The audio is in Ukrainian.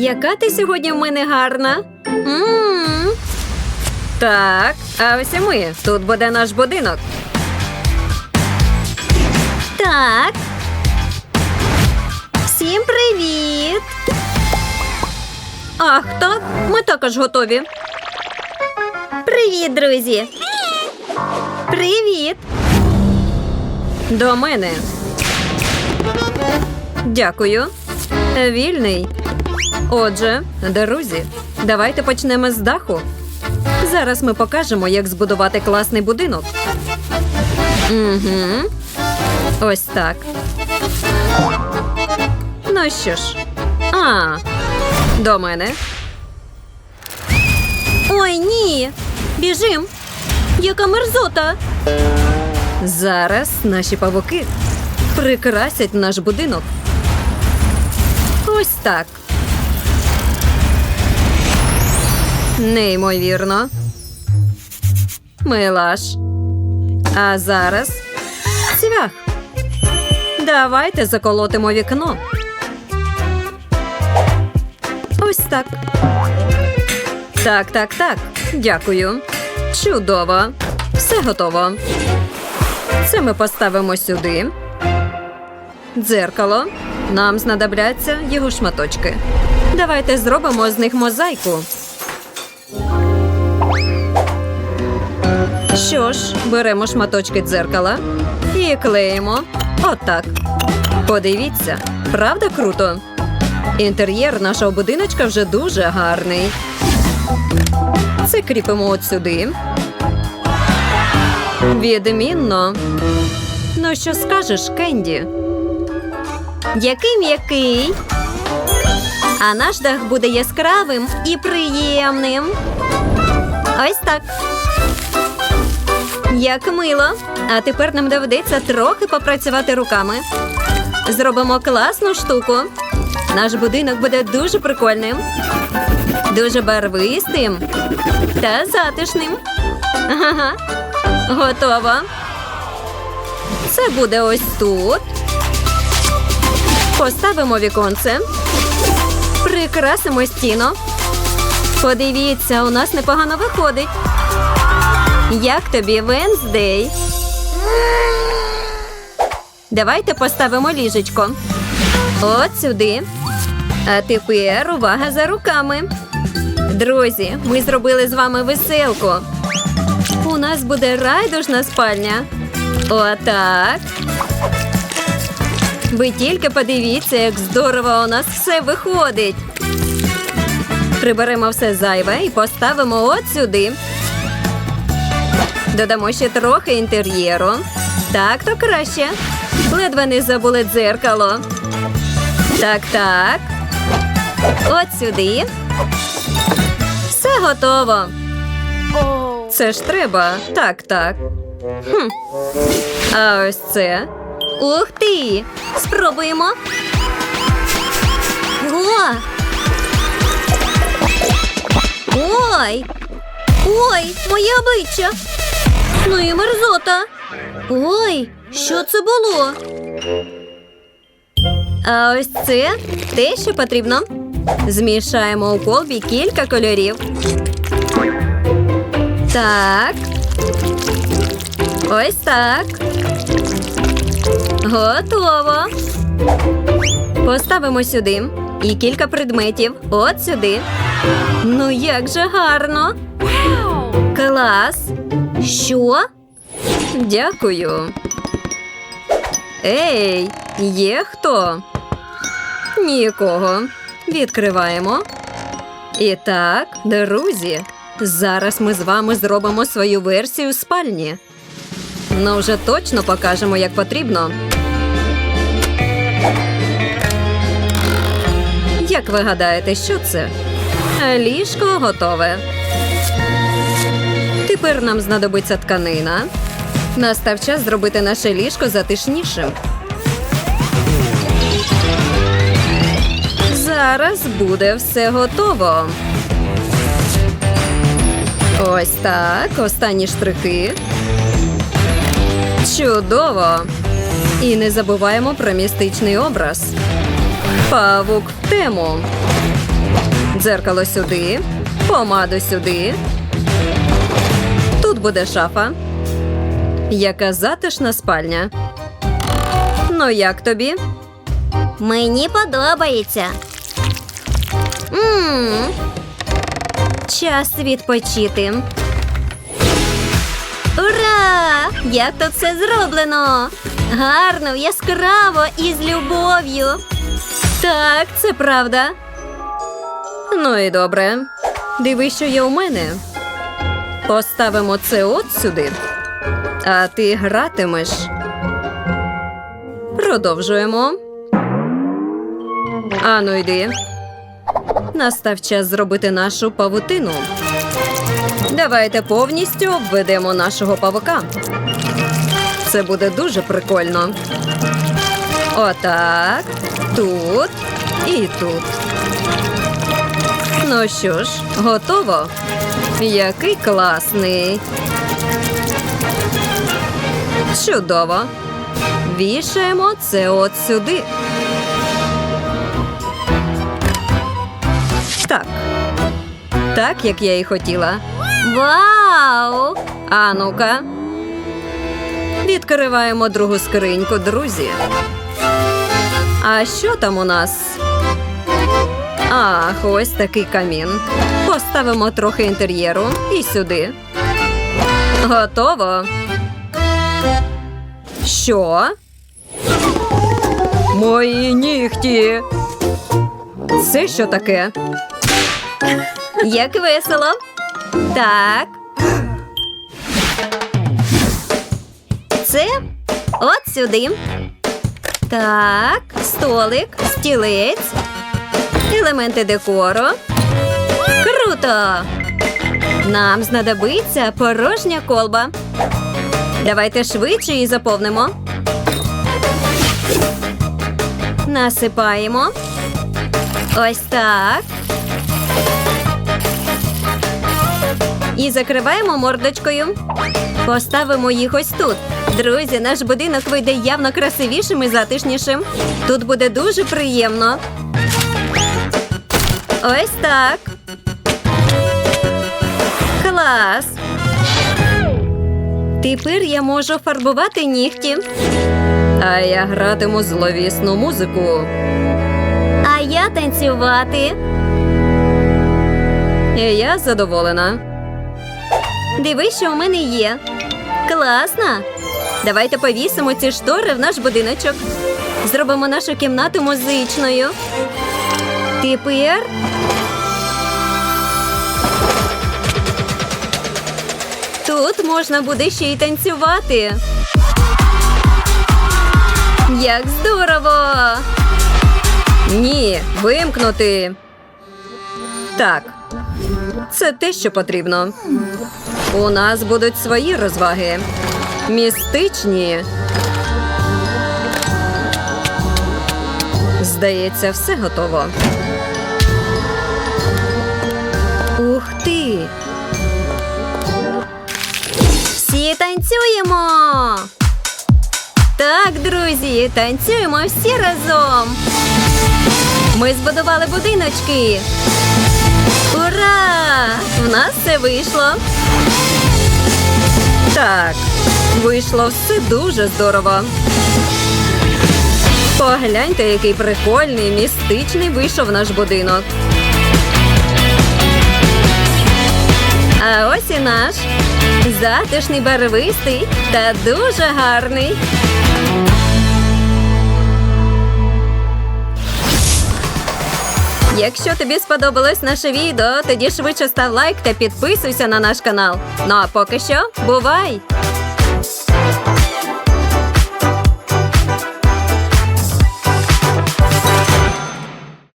Яка ти сьогодні в мене гарна? м Так, а ось і ми. Тут буде наш будинок. Так. Всім привіт! Ах, так, ми також готові. Привіт, друзі! Привіт! До мене. Дякую. Вільний. Отже, друзі, давайте почнемо з даху. Зараз ми покажемо, як збудувати класний будинок. Угу. Ось так. Ну що ж. А, до мене. Ой, ні. Біжим. Яка мерзота. Зараз наші павуки прикрасять наш будинок. Ось так. Неймовірно. Милаш. А зараз цвях. Давайте заколотимо вікно. Ось так. Так, так, так. Дякую. Чудово. Все готово. Це ми поставимо сюди. Дзеркало. Нам знадобляться його шматочки. Давайте зробимо з них мозаїку. Що ж, беремо шматочки дзеркала і клеїмо. Отак. Подивіться, правда круто? Інтер'єр нашого будиночка вже дуже гарний. Це кріпимо от сюди. Відмінно. Ну, що скажеш, Кенді? Який м'який? А наш дах буде яскравим і приємним. Ось так. Як мило. А тепер нам доведеться трохи попрацювати руками. Зробимо класну штуку. Наш будинок буде дуже прикольним, дуже барвистим та затишним. Ага. Готово. Це буде ось тут. Поставимо віконце. Прикрасимо стіну. Подивіться, у нас непогано виходить. Як тобі Венздей? Давайте поставимо ліжечко. От сюди. А тепер увага за руками. Друзі, ми зробили з вами веселку. У нас буде райдужна спальня. Отак. Ви тільки подивіться, як здорово у нас все виходить. Приберемо все зайве і поставимо от сюди. Додамо ще трохи інтер'єру. Так, то краще. Ледве не забули дзеркало. Так, так. От сюди. Все готово. Це ж треба. Так, так. Хм. А ось це. Ух ти! Спробуємо. О! Ой! Ой, моє обличчя! Ну і мерзота. Ой, що це було? А ось це те, що потрібно. Змішаємо у колбі кілька кольорів. Так. Ось так. Готово. Поставимо сюди і кілька предметів. От сюди. Ну як же гарно. Клас. Що? Дякую. Ей, є хто? Нікого. Відкриваємо. І так, друзі, зараз ми з вами зробимо свою версію спальні. Ну, вже точно покажемо, як потрібно. Як ви гадаєте, що це? Ліжко готове. Тепер нам знадобиться тканина. Настав час зробити наше ліжко затишнішим. Зараз буде все готово. Ось так. Останні штрихи. Чудово! І не забуваємо про містичний образ. Павук в тему. Дзеркало сюди, помаду сюди. Тут буде шафа. Яка затишна спальня. Ну, як тобі? Мені подобається. Мм. Час відпочити. Ура! Як тут все зроблено? Гарно, яскраво і з любов'ю. Так, це правда. Ну і добре. Диви, що є у мене. Поставимо це от сюди. А ти гратимеш. Продовжуємо. Ану, йди. Настав час зробити нашу павутину. Давайте повністю обведемо нашого павука. Це буде дуже прикольно. Отак. Тут і тут. Ну що ж, готово? Який класний. Чудово. Вішаємо це от сюди. Так. Так, як я і хотіла. Вау! А ну-ка. Відкриваємо другу скриньку, друзі. А що там у нас? Ах, ось такий камін. Поставимо трохи інтер'єру і сюди. Готово. Що? Мої нігті. Це що таке? Як весело. Так. Це от сюди. Так, столик, стілець, елементи декору. Круто! Нам знадобиться порожня колба. Давайте швидше її заповнимо. Насипаємо. Ось так. І закриваємо мордочкою. Поставимо їх ось тут. Друзі, наш будинок вийде явно красивішим і затишнішим. Тут буде дуже приємно. Ось так. Клас. Тепер я можу фарбувати нігті. А я гратиму зловісну музику. А я танцювати. І я задоволена. Диви, що у мене є. Класно. Давайте повісимо ці штори в наш будиночок. Зробимо нашу кімнату музичною. Тепер. Тут можна буде ще й танцювати. Як здорово! Ні, вимкнути. Так. Це те, що потрібно. У нас будуть свої розваги. Містичні. Здається, все готово. Танцюємо! Так, друзі, танцюємо всі разом. Ми збудували будиночки. Ура! В нас все вийшло. Так, вийшло все дуже здорово. Погляньте, який прикольний, містичний вийшов наш будинок. А ось і наш затишний барвистий та дуже гарний. Якщо тобі сподобалось наше відео, тоді швидше став лайк та підписуйся на наш канал. Ну а поки що, бувай!